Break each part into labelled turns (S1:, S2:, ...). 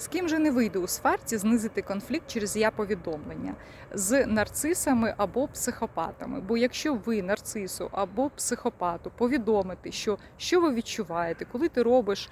S1: З ким же не вийде у сварці знизити конфлікт через я повідомлення з нарцисами або психопатами. Бо якщо ви нарцису або психопату повідомите, що, що ви відчуваєте, коли ти робиш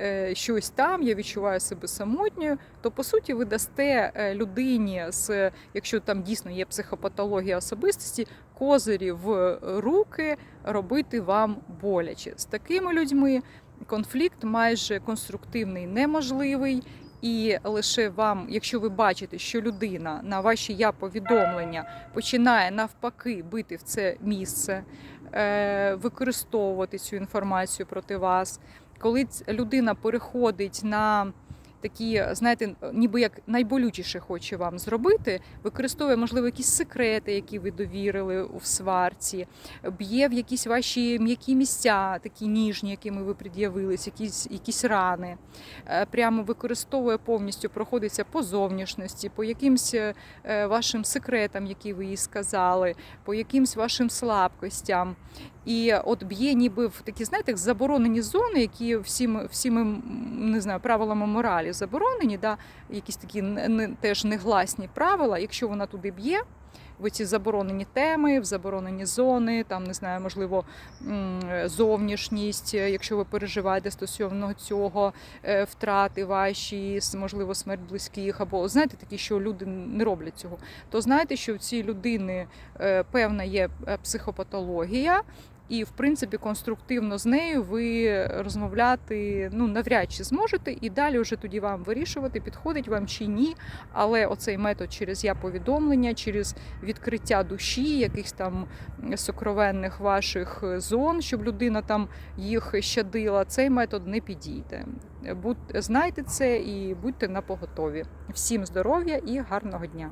S1: е, щось там, я відчуваю себе самотньою, то по суті ви дасте е, людині з, якщо там дійсно є психопатологія особистості, козирі в руки робити вам боляче. З такими людьми конфлікт майже конструктивний неможливий. І лише вам, якщо ви бачите, що людина на ваші я повідомлення починає навпаки бити в це місце, е, використовувати цю інформацію проти вас, коли людина переходить на такі, знаєте, ніби як найболючіше хоче вам зробити, використовує, можливо, якісь секрети, які ви довірили у сварці, б'є в якісь ваші м'які місця, такі ніжні, якими ви пред'явились, якісь, якісь рани, Е, прямо використовує повністю, проходиться по зовнішності, по якимсь е, вашим секретам, які ви їй сказали, по якимсь вашим слабкостям. І от б'є ніби в такі, знаєте, заборонені зони, які всіми, всіми не знаю, правилами моралі заборонені, да? якісь такі не, теж негласні правила. Якщо вона туди б'є, в ці заборонені теми, в заборонені зони, там не знаю, можливо, зовнішність, якщо ви переживаєте стосовно цього, е, втрати ваші, можливо, смерть близьких, або знаєте, такі, що люди не роблять цього, то знаєте, що в цій людини е, певна є е, психопатологія. І, в принципі, конструктивно з нею ви розмовляти ну навряд чи зможете, і далі вже тоді вам вирішувати, підходить вам чи ні. Але оцей метод через я повідомлення, через відкриття душі, якихось там сокровенних ваших зон, щоб людина там їх щадила, цей метод не підійде. Будь знайте це і будьте на поготові. Всім здоров'я і гарного дня!